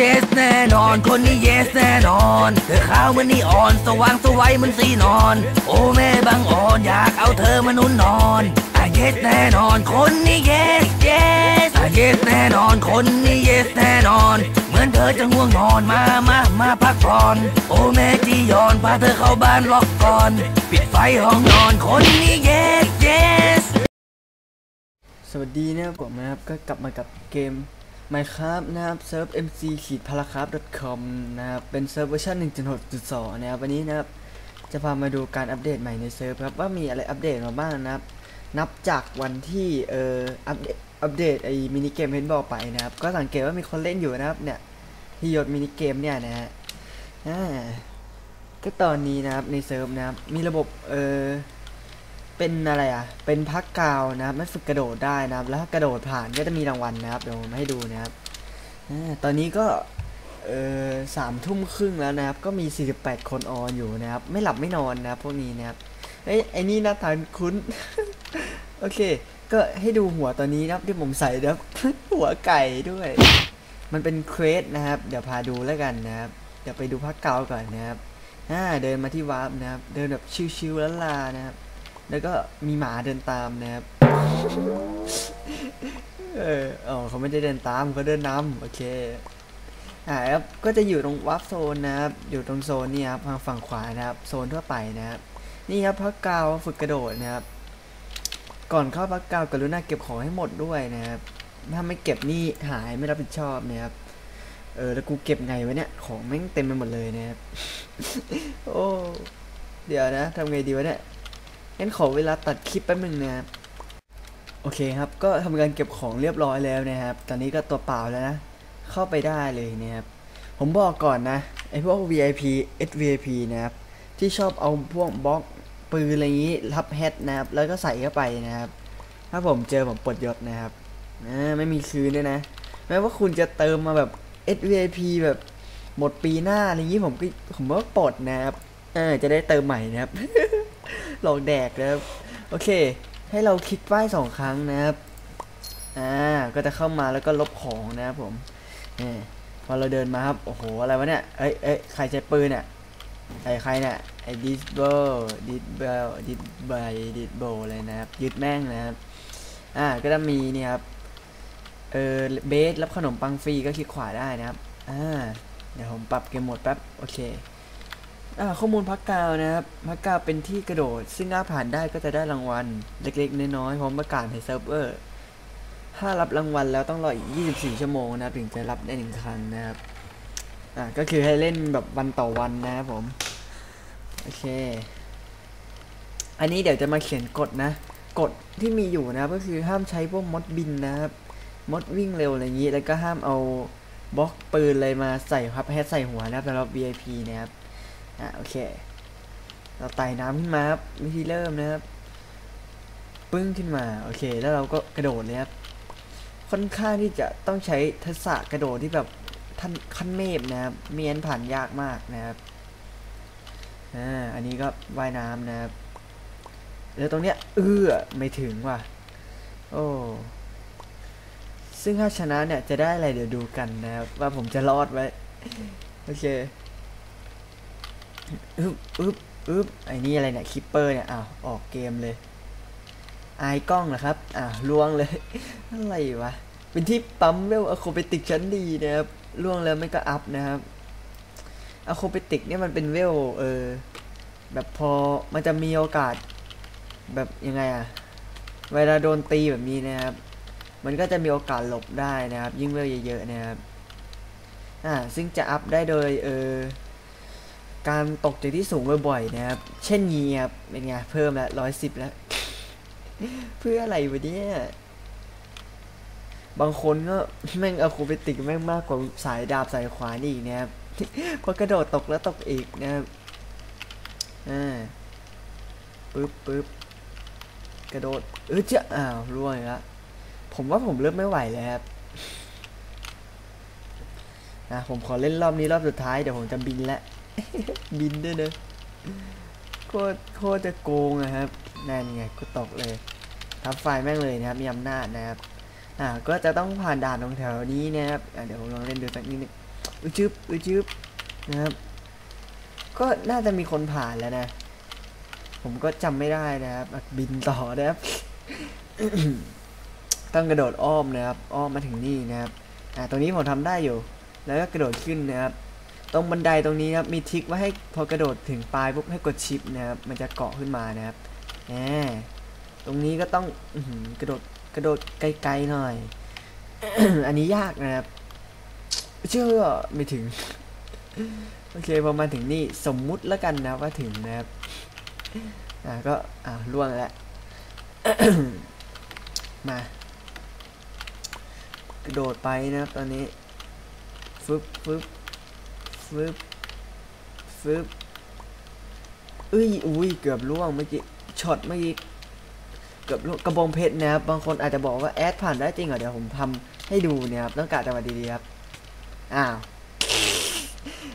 yes แน่นอนคนนี้ yes แน่นอนเธอขาวเหมือนนีออนสว่างสวัยเหมือนสีนอน โอ้แม่บางอ่อนอยากเอาเธอมานุ่นนอนอะ yes แน่นอนคนนี้ yes yes อะ yes แน่นอนคนนี้ yes แน่นอน เหมือนเธอจะง่วงนอนมามามาพักผ่อน โอ้แม่จียอนพาเธอเข้าบ้านล็อกก่อน ปิดไฟห้องนอนคนนี้ yes yes สวัสดีนะครับผมนะครับก็กลับมากับเกม Minecraft นะครับเซิร์ฟ mc ขีดพาราคราฟ com นะครับเป็นเซิร์ฟเวอร์ชัน1.6.2 นะครับวันนี้นะครับจะพามาดูการอัปเดตใหม่ในเซิร์ฟครับว่ามีอะไรอัปเดตมาบ้างนะครับ นับจากวันที่เอ่ออัปเดตอัปเดตไอ้มินิเกมเพนบอลไปนะครับ ก็สังเกตว่ามีคนเล่นอยู่นะครับเนี่ยที่ยศมินิเกมเนี่ยนะฮะก็ตอนนี้นะครับในเซิร์ฟนะครับมีระบบเอ่อ เป็นอะไรอะ เป็นพักกาวนะครับไม่ฝึกกระโดดได้นะครับ แล้วถ้ากระโดดผ่านก็จะมีรางวัลนะครับ เดี๋ยวผมให้ดูนะครับอตอนนี้ก็เออสามทุ่มครึ่งแล้วนะครับ ก็มี 48 คนออนอยู่นะครับ ไม่หลับไม่นอนนะครับพวกนี้นะครับเอ้ยไอ้นี่หน้าตาคุ้น โอเค ก็ให้ดูหัวตอนนี้นะครับที่ผมใส่นะครับหัวไก่ด้วย มันเป็นเควสนะครับ เดี๋ยวพาดูแล้วกันนะครับ เดี๋ยวไปดูพักกาวก่อนนะครับอ่าเดินมาที่วาร์ปนะครับ เดินแบบชิวๆแล้วลานะครับ แล้วก็มีหมาเดินตามนะครับ เอออ๋อเขาไม่ได้เดินตามเขาเดินนำโอเค อ่าครับ ก็จะอยู่ตรงวัฟโซนนะครับ อยู่ตรงโซนนี่ครับทางฝั่งขวานะครับ โซนทั่วไปนะครับ นี่ครับพักกาวฝึกกระโดดนะครับ ก่อนเข้าพักกาวกรุณาเก็บของให้หมดด้วยนะครับ ถ้าไม่เก็บนี่หายไม่รับผิดชอบนะครับเออแล้วกูเก็บไงวะเนี่ยของแม่งเต็มไปหมดเลยนะครับ โอ้ เดี๋ยวนะทำไงดีวะเนี่ย งั้นขอเวลาตัดคลิปแป๊บนึงนะครับ โอเคครับ ก็ทำการเก็บของเรียบร้อยแล้วนะครับ ตอนนี้ก็ตัวเปล่าแล้วนะ เข้าไปได้เลยนะครับ ผมบอกก่อนนะไอพวก VIP SVIP นะครับ ที่ชอบเอาพวกบล็อกปืนอะไรนี้รับแฮทนะครับ แล้วก็ใส่เข้าไปนะครับ ถ้าผมเจอผมปลดยศนะครับอไม่มีคืนด้วยนะ แม้ว่าคุณจะเติมมาแบบ SVIP แบบหมดปีหน้าอะไรอย่างนี้ผมก็ผมว่าปลดนะครับ เออจะได้เติมใหม่นะครับ หลอกแดกนะครับ โอเค ให้เราคลิกป้ายสองครั้งนะครับ อ่า ก็จะเข้ามาแล้วก็ลบของนะครับผมนี่พอเราเดินมาครับ โอ้โห อะไรวะเนี่ย เอ้ยเอ้ยใครใช้ปืนเนี่ยไอ้ใครเนี่ยไอ้ดิสเบลดิสเบลดิสไบดิสโบเลยนะครับ ยึดแม่งนะครับ อ่า ก็จะมีเนี่ยครับ เออเบสรับขนมปังฟรีก็คลิกขวาได้นะครับ อ่า เดี๋ยวผมปรับเกมโหมดแป๊บ โอเค ข้อมูลพักกาวนะครับพักกาวเป็นที่กระโดด ซึ่งถ้าผ่านได้ก็จะได้รางวัล เล็กๆ น้อยๆพร้อมประกาศในเซิร์ฟเวอร์ ถ้ารับรางวัลแล้วต้องรออีก 24 ชั่วโมงนะครับถึงจะรับได้หนึ่งครั้งนะครับ อ่าก็คือให้เล่นแบบวันต่อวันนะครับผม โอเค อันนี้เดี๋ยวจะมาเขียนกฎนะ กฎที่มีอยู่นะก็คือห้ามใช้พวกมดบินนะครับ มดวิ่งเร็วอะไรอย่างนี้ แล้วก็ห้ามเอาบล็อกปืนเลยมาใส่ครับแฮชใส่หัวนะครับสำหรับ VIP นะครับ อะโอเค เราไต่น้ำขึ้นมาครับวิธีเริ่มนะครับ ปึ้งขึ้นมาโอเค แล้วเราก็กระโดดเลยครับค่อนข้างที่จะต้องใช้ทักษะกระโดดที่แบบท่านขั้นเมฟนะครับเมียนผ่านยากมากนะครับอ่าอันนี้ก็ว่ายน้ำนะครับแล้วตรงเนี้ยเอื้อไม่ถึงว่ะโอ้ซึ่งถ้าชนะเนี่ยจะได้อะไรเดี๋ยวดูกันนะครับว่าผมจะรอดไว้โอเค อึ๊บอึ๊บอึ๊บไอ้นี่อะไรเนี่ยคิปเปอร์เนี่ยอ้าวออกเกมเลยอายกล้องเหรอครับอ่าวล่วงเลยอะไรวะเป็นที่ปั๊มเวลอะโคเปติกชั้นดีนะครับล่วงแล้วไม่ก็อัพนะครับอะโคเปติกเนี่ยมันเป็นเวลเออแบบพอมันจะมีโอกาสแบบยังไงอะเวลาโดนตีแบบนี้นะครับ มันก็จะมีโอกาสหลบได้นะครับ ยิ่งเวลเยอะๆนะครับ อ่า ซึ่งจะอัพได้โดยเออ การตกจากที่สูงบ่อยๆนะครับ เช่นนี้ครับเป็นไงเพิ่มละร้อยสิบแล้ว เพื่ออะไรวะเนี่ย บางคนก็แม่งอะคูเปติกแม่งมากกว่าสายดาบสายขวานอีกนะครับพราะกระโดดตกแล้วตกอีกนะครับอ่าปึ๊บปึ๊บกระโดดเออเจะอ้าวร่วงล้วผมว่าผมเริ่มไม่ไหวแล้วครับนะผมขอเล่นรอบนี้รอบสุดท้ายเดี๋ยวผมจะบินแล้ว บินด้วยเนอะโคตรโคตรจะโกงอะครับนั่นไงกูตกเลยทับไฟแม่งเลยนะครับมีอำนาจนะครับอ่าก็จะต้องผ่านด่านตรงแถวนี้นะครับเดี๋ยวผมลองเล่นดูสักนิดนึงอึจึบอึจึบนะครับ ก็น่าจะมีคนผ่านแล้วนะ ผมก็จำไม่ได้นะครับบินต่อนะครับต้องกระโดดอ้อมนะครับ อ้อมมาถึงนี่นะครับอ่าตรงนี้ผมทำได้อยู่ แล้วก็กระโดดขึ้นนะครับ ตรงบันไดตรงนี้ครับมีทิกว่าให้พอกระโดดถึงปลายปุ๊บให้กดชิปนะครับมันจะเกาะขึ้นมานะครับแหมตรงนี้ก็ต้องอื้อหือกระโดดกระโดดไกลๆหน่อย อันนี้ยากนะครับเชื่อไม่ถึง โอเคพอมาถึงนี่สมมุติแล้วกันนะว่าถึงนะครับอ่าก็อ่าล่วงแล้วมากระโดดไปนะครับตอนนี้ฟึบฟึบ ฟึบฟึบเอ้ยอุ้ยเกือบล่วงเมื่อกี้ช็อตเมื่อกี้เกือบล่วงกระบองเพชรนะครับบางคนอาจจะบอกว่าแอดผ่านได้จริงเหรอเดี๋ยวผมทำให้ดูเนี่ยครับต้องการจังหวะดีๆครับอ้าว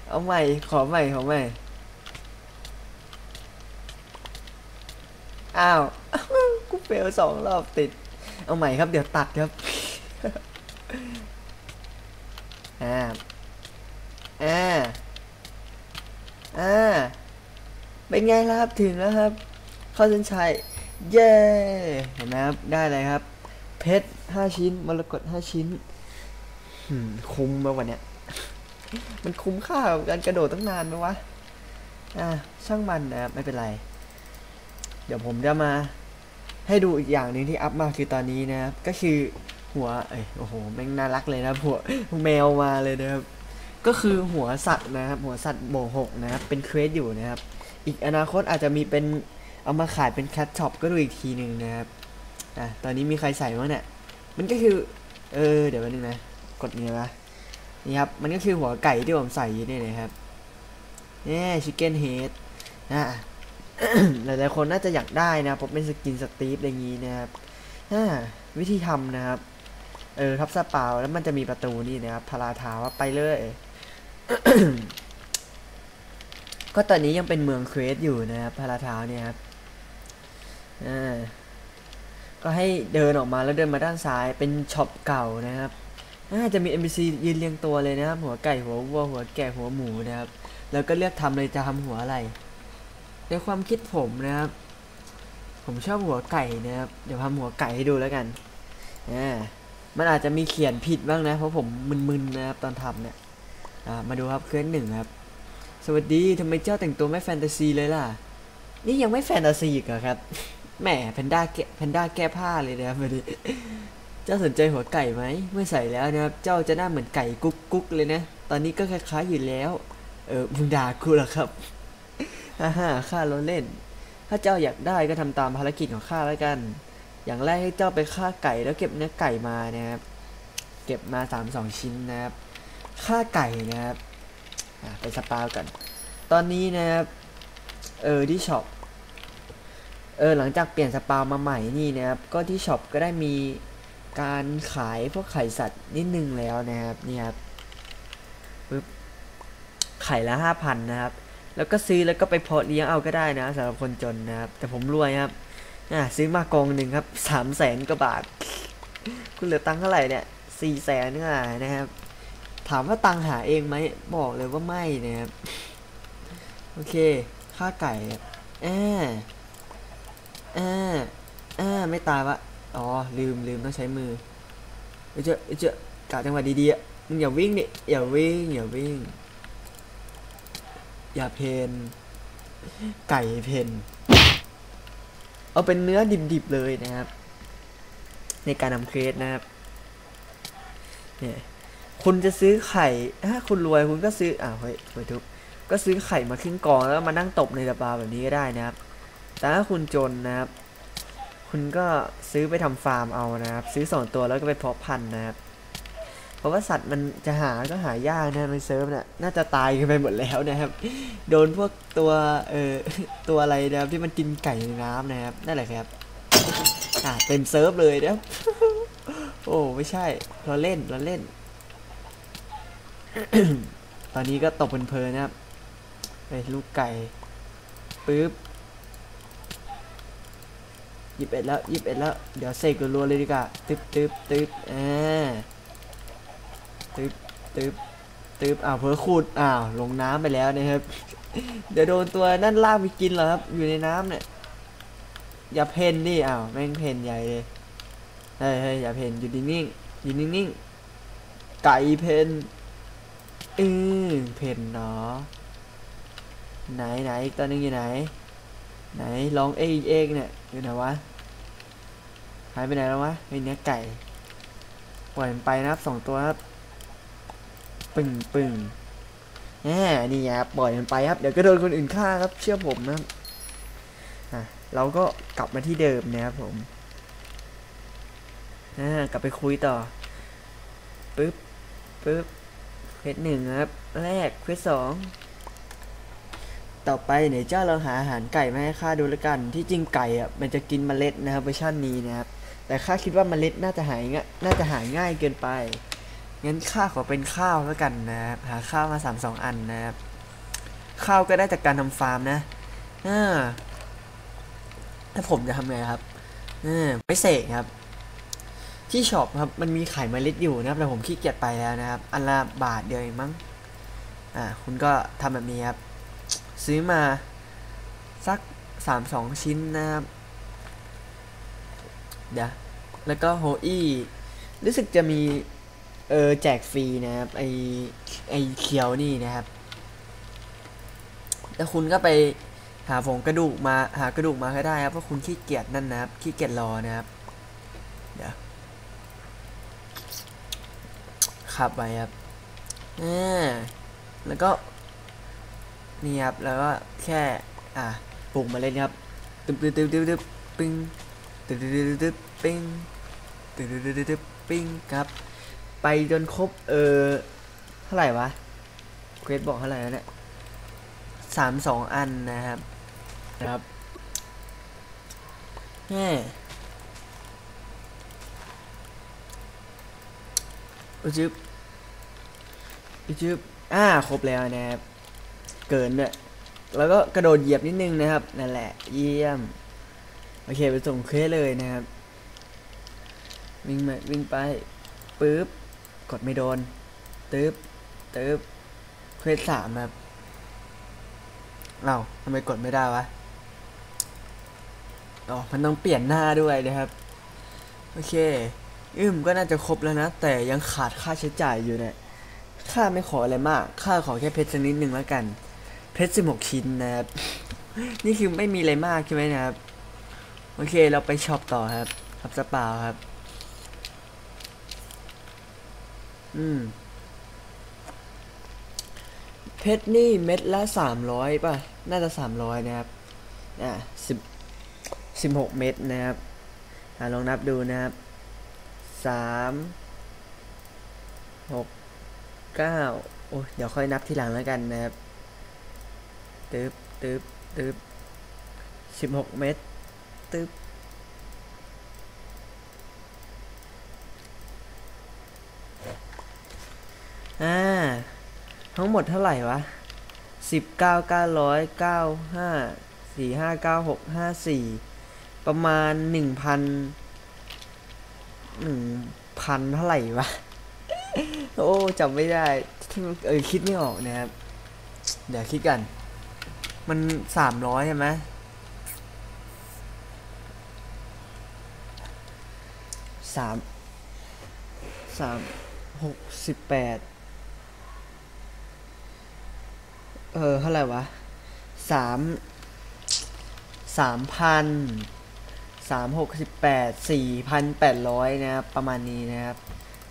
เอาใหม่ขอใหม่ขอใหม่อ้าวกูเฟลสองรอบติด เอาใหม่ครับเดี๋ยวตัดครับอ่า อ่า อ่า เป็นไงล่ะครับถึงแล้วครับ เข้าเส้นชัย เย้ เห็นไหมครับ ได้เลยครับ เพชรห้าชิ้น มรกตห้าชิ้นคุ้มมากวันเนี้ย มันคุ้มค่ากับการกระโดดตั้งนานไหมวะ อ่า ช่างมันนะครับ ไม่เป็นไร เดี๋ยวผมจะมา ให้ดูอีกอย่างหนึ่งที่อัพมาคือตอนนี้นะครับ ก็คือหัว เอ้ย โอ้โห แม่งน่ารักเลยนะหัวแมวมาเลยนะครับ ก็คือหัวสัตว์นะครับ หัวสัตว์โบกหกนะครับ เป็นเควสอยู่นะครับ อีกอนาคตอาจจะมีเป็นเอามาขายเป็นแคทช็อปก็ดูอีกทีหนึ่งนะครับอะตอนนี้มีใครใส่บ้างเนี่ย มันก็คือ เออ เดี๋ยวแป๊บนึงนะ กดนี่นะนี่ครับ มันก็คือหัวไก่ที่ผมใส่อยู่นี่นะครับนี่ชิคเก้นเฮดอะหลายๆคนน่าจะอยากได้นะเพราะเป็นสกินสตีฟอะไรอย่างนี้นะครับอ่าวิธีทำนะครับ เออทับสปาวแล้วมันจะมีประตูนี่นะครับพาราทาว่าไปเลย ก็ตอนนี้ยังเป็นเมืองเควสอยู่นะครับพาราทาวเนี่ยครับอ่าก็ให้เดินออกมาแล้วเดินมาด้านซ้ายเป็นช็อปเก่านะครับอ่าจะมี NPC ยืนเรียงตัวเลยนะครับ หัวไก่หัววัวหัวแกะหัวหมูนะครับ แล้วก็เลือกทำเลยจะทำหัวอะไรในความคิดผมนะครับ ผมชอบหัวไก่นะครับ เดี๋ยวทำหัวไก่ให้ดูแล้วกันอ่ามันอาจจะมีเขียนผิดบ้างนะ เพราะผมมึนๆนะครับตอนทำเนี่ย มาดูครับเคลื่อนหนึ่งครับ สวัสดีทำไมเจ้าแต่งตัวไม่แฟนตาซีเลยล่ะ นี่ยังไม่แฟนตาซีอีกเหรอครับ แหมแพนด้าแกแพนด้าแก้ผ้าเลยนะครับวันนี้เจ้าสนใจหัวไก่ไหม เมื่อใส่แล้วนะครับ เจ้าจะหน้าเหมือนไก่กุ๊กกุ๊กเลยนะ ตอนนี้ก็คล้ายๆอยู่แล้ว เออมึงด่ากูเหรอครับฮ่าฮ่าข้าเราเล่น ถ้าเจ้าอยากได้ก็ทำตามภารกิจของข้าแล้วกัน อย่างแรกให้เจ้าไปฆ่าไก่แล้วเก็บเนื้อไก่มานะครับ เก็บมาสามสองชิ้นนะครับ ฆ่าไก่นะครับไปสปากัน ตอนนี้นะครับ เออที่ช็อป เออหลังจากเปลี่ยนสปามาใหม่นี่นะครับ ก็ที่ช็อปก็ได้มีการขายพวกไข่สัตว์นิดนึงแล้วนะครับเนี่ครับปึ๊บไข่ละห้าพันนะครับ แล้วก็ซื้อแล้วก็ไปเพาะเลี้ยงเอาก็ได้นะสำหรับคนจนนะครับ แต่ผมรวยครับอะซื้อมากองหนึ่งครับสามแสนกว่าบาท คุณเหลือตังค์เท่าไหร่เนี่ยสี่แสนนี่นะครับ ถามว่าตังหาเองไหมบอกเลยว่าไม่นะครับโอเค ค่าไก่อะอ่าอ่าอ่าไม่ตายวะอ๋อลืมลืมต้องใช้มือเยเจ้าเอ้ยเจ้ากะจังหวะดีๆอะมึงอย่าวิ่งดิอย่าวิ่งอย่าวิ่ง อย่าเพนไก่เพนเอาเป็นเนื้อดิบๆเลยนะครับ ในการทำเครสนะครับเนี่ย คุณจะซื้อไข่ถ้าคุณรวยคุณก็ซื้ออ่าวเฮ้ยเฮ้ยทุกก็ซื้อไข่มาครึ่งกองแล้วมานั่งตบในตะปาแบบนี้ก็ได้นะครับ แต่ถ้าคุณจนนะครับ คุณก็ซื้อไปทำฟาร์มเอานะครับ ซื้อสองตัวแล้วก็ไปเพาะพันธุ์นะครับ เพราะว่าสัตว์มันจะหาก็หายากนะในเซิร์ฟเนี่ยน่าจะตายกันไปหมดแล้วนะครับ โดนพวกตัวเอ่อตัวอะไรนะครับที่มันกินไก่ในน้ำนะครับนั่นแหละครับอ่าเต็มเซิร์ฟเลยนะครับโอ้ไม่ใช่เราเล่นเราเล่น ตอนนี้ก็ตกเพลินๆนะครับไปลูกไก่ปึ๊บหยิบเอ็ดแล้วหยิบเอ็ดแล้ว เดี๋ยวเสกรัวๆเลยดีกว่าตึ๊บตึ๊บตึ๊บอ่าตึ๊บตึ๊บตึ๊บอ้าวเพิ่ขุดอ้าวลงน้ำไปแล้วนะครับ เดี๋ยวโดนตัวนั่นลากไปกินเหรอครับ อยู่ในน้ำเนี่ย อย่าเพนดิอ้าวแม่งเพนใหญ่เลยเฮ้ยเฮ้ยอย่าเพนอยู่นิ่งๆอยู่นิ่งๆไก่เพน เออเพนเนาะไหนไหนอีกตัวนึงอยู่ไหน ไหนลองเอกเอกเนี่ยอยู่ไหนวะหายไปไหนแล้ววะไอเนี้ยไก่ปล่อยมันไปนะครับสองตัวครับปึ่งปึ่งแหมนี่ครับปล่อยมันไปครับ เดี๋ยวก็โดนคนอื่นฆ่าครับ เชื่อผมนะครับอะเราก็กลับมาที่เดิมนะครับผมอ่ากลับไปคุยต่อปึ๊บปึ๊บ เควสหนึ่งครับแรกเควสสองต่อไปเดี๋ยวเจ้าเราหาอาหารไก่มาให้ข้าดูแล้วกัน ที่จริงไก่อะมันจะกินเมล็ดนะครับเวอร์ชันนี้นะครับ แต่ข้าคิดว่าเมล็ดน่าจะหายง่ายน่าจะหายง่ายเกินไปงั้นข้าขอเป็นข้าวแล้วกันนะครับหาข้าวมาสามสองอันนะครับข้าวก็ได้จากการทำฟาร์มนะอ่าแล้วผมจะทำไงครับอ่าไม่เสกครับ ที่ช็อปครับมันมีขายเมล็ดอยู่นะครับแต่ผมขี้เกียจไปแล้วนะครับอันละบาทเดียวเองมั้งอ่าคุณก็ทำแบบนี้ครับ ซื้อมาสักสามสองชิ้นนะครับเดี๋ยวแล้วก็โฮอี้รู้สึกจะมีเออแจกฟรีนะครับไอไอเคียวนี่นะครับแล้วคุณก็ไปหาผงกระดูกมาหากระดูกมาให้ได้ครับเพราะคุณขี้เกียจนั่นนะครับขี้เกียจรอนะครับเดี๋ยว ขับไปครับอ่าแล้วก็นี่ครับแล้วก็แค่อะปลูกมาเล่นครับตึ๊บตึ๊บตึ๊บตึ๊บตึ๊บปิ้งตึ๊บตึ๊บตึ๊บตึ๊บปิ้งตึ๊บตึ๊บตึ๊บตึ๊บปิ้งครับ ไปจนครบเออเท่าไหร่วะเควสบอกเท่าไหร่แล้วเนี่ยสามสองอันนะครับนะครับแม่อุจึบ จึบอ่าครบแล้วนะครับ เกินด้วยแล้วก็กระโดดเหยียบนิดนึงนะครับ นั่นแหละ เยี่ยม โอเค ไปส่งเควสเลยนะครับ วิ่งมาวิ่งไปปึ๊บ กดไม่โดนตึ๊บตึ๊บเควสสามครับเอ้าทำไมกดไม่ได้วะอ๋อมันต้องเปลี่ยนหน้าด้วยนะครับ โอเค อืมก็น่าจะครบแล้วนะ แต่ยังขาดค่าใช้จ่ายอยู่เนี่ย ค่าไม่ขออะไรมากค่าขอแค่เพชรสักนิดหนึ่งแล้วกัน เพชรสิบหกชิ้นนะครับ นี่คือไม่มีอะไรมากใช่ไหมนะครับ โอเค เราไปช็อปต่อครับครับสปาครับ อืม เพชรนี่เม็ดละสามร้อยป่ะ น่าจะสามร้อยนะครับ อ่าสิบสิบหกเม็ดนะครับ อ่าลองนับดูนะครับสามหก เก้าโอ้เดี๋ยวค่อยนับทีหลังแล้วกันนะครับตึ๊บตึ๊บตึ๊บสิบหกเม็ดตึ๊บอ่า ทั้งหมดเท่าไหร่วะสิบเก้าเก้าร้อยเก้าห้าสี่ห้าเก้าหกห้าสี่ประมาณหนึ่งพันหนึ่งพันเท่าไหร่วะ โอ้จำไม่ได้เออคิดไม่ออกนะครับ เดี๋ยวคิดกัน มันสามร้อยใช่ไหมสามสามหกสิบแปดเออเท่าไหร่วะสามสามพันสามหกสิบแปดสี่พันแปดร้อยนะครับ ประมาณนี้นะครับ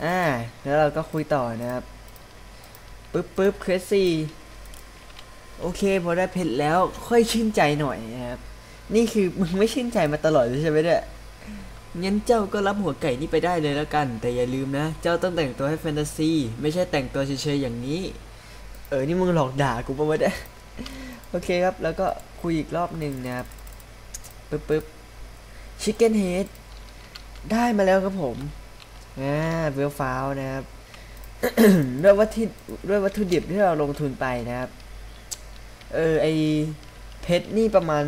อ่าแล้วเราก็คุยต่อนะครับปึ๊บปึ๊บเควสซี่โอเคพอได้เพชรแล้วค่อยชื่นใจหน่อยนะครับนี่คือมึงไม่ชื่นใจมาตลอดเลยใช่ไหมเนี่ยงั้นเจ้าก็รับหัวไก่นี่ไปได้เลยแล้วกัน แต่อย่าลืมนะ เจ้าต้องแต่งตัวให้แฟนตาซีไม่ใช่แต่งตัวเฉยๆอย่างนี้ เออนี่มึงหลอกด่ากูปะวะเนี่ยโอเคครับ แล้วก็คุยอีกรอบหนึ่งนะครับปึ๊บปึ๊บชิคเก้นเฮดได้มาแล้วครับผม อ่าเวลฟ้าวนะครับด้วยวัตถุด้วยวัตถุดิบที่เราลงทุนไปนะครับ เออไอเพชรนี่ประมาณ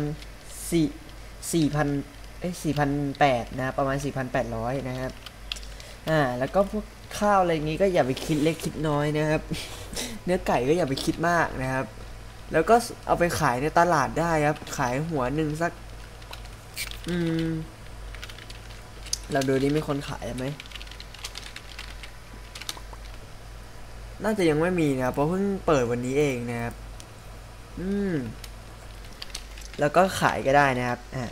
สี่สี่พันเอ้สี่พันแปดนะรประมาณสี่พันแปดร้อยนะครับอ่าแล้วก็พวกข้าวอะไรอย่างงี้ก็อย่าไปคิดเล็กคิดน้อยนะครับ เนื้อไก่ก็อย่าไปคิดมากนะครับ แล้วก็เอาไปขายในตลาดได้ครับ ขายหัวหนึ่งสัก อืม เราดูดิมีคนขายไหม น่าจะยังไม่มีนะเพราะเพิ่งเปิดวันนี้เองนะครับ อืม แล้วก็ขายก็ได้นะครับ อะ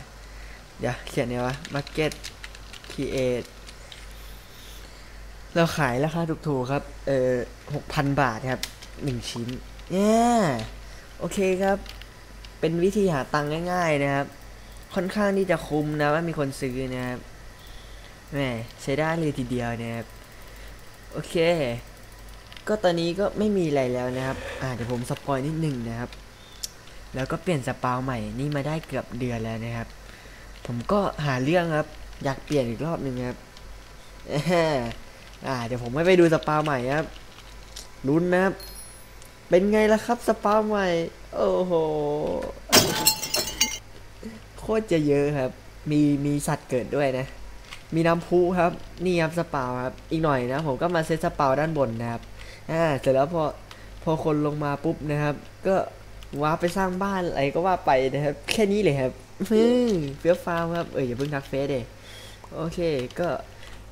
เดี๋ยวเขียนไงวะ Market Create เราขายราคาถูกๆครับ เออหกพันบาทครับหนึ่งชิ้นเนี่ยโอเคครับ เป็นวิธีหาตังค์ง่าย ๆนะครับ ค่อนข้างที่จะคุ้มนะว่ามีคนซื้อนะครับแหมใช้ได้เลยทีเดียวนะครับ โอเค ก็ตอนนี้ก็ไม่มีอะไรแล้วนะครับ อ่าเดี๋ยวผมสปอยนิดหนึ่งนะครับ แล้วก็เปลี่ยนสปาวใหม่นี่มาได้เกือบเดือนแล้วนะครับ ผมก็หาเรื่องครับ อยากเปลี่ยนอีกรอบหนึ่งครับอ่าเดี๋ยวผมไม่ไปดูสปาวใหม่ครับลุ้นนะครับ เป็นไงล่ะครับสปาวใหม่ โอ้โห โคตรจะเยอะครับ มีมีสัตว์เกิดด้วยนะมีน้ำพุครับ นี่ครับสปาวครับ อีกหน่อยนะ ผมก็มาเซตสปาวด้านบนนะครับ อ่าเสร็จแล้วพอพอคนลงมาปุ๊บนะครับ ก็ว้าร์ปไปสร้างบ้านอะไรก็ว่าไปนะครับ แค่นี้เลยครับอืมเฟี้ยวฟาวครับเอออย่าเพิ่งทักเฟซเดโอเคก็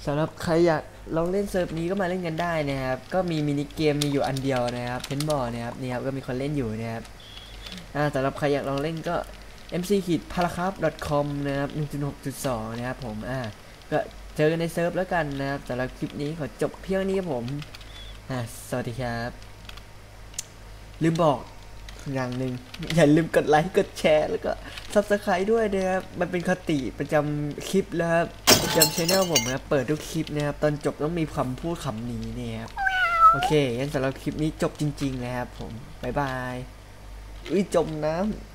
สำหรับใครอยากลองเล่นเซิร์ฟนี้ก็มาเล่นกันได้นะครับ ก็มีมินิเกมมีอยู่อันเดียวนะครับเพนบอลนะครับนี่ครับก็มีคนเล่นอยู่นะครับอ่าสำหรับใครอยากลองเล่นก็ mc ขีด paragraph com นะครับ1.6.2 นะครับผมอ่าก็เจอกันในเซิร์ฟแล้วกันนะครับสำหรับคลิปนี้ขอจบเพียงนี้ครับผมอ่า สวัสดีครับ ลืมบอกอย่างหนึ่งอย่าลืมกดไลค์กดแชร์แล้วก็ subscribe ด้วยนะครับ มันเป็นคติประจำคลิปแล้วครับประจำช anel ผมนะครับเปิดทุกคลิปนะครับ ตอนจบต้องมีคำพูดคำนี้เนี่ยครับ โอเคงั้นสำหรับคลิปนี้จบจริง ๆ นะครับผม บ๊ายบายอุ้ยจมน้ำ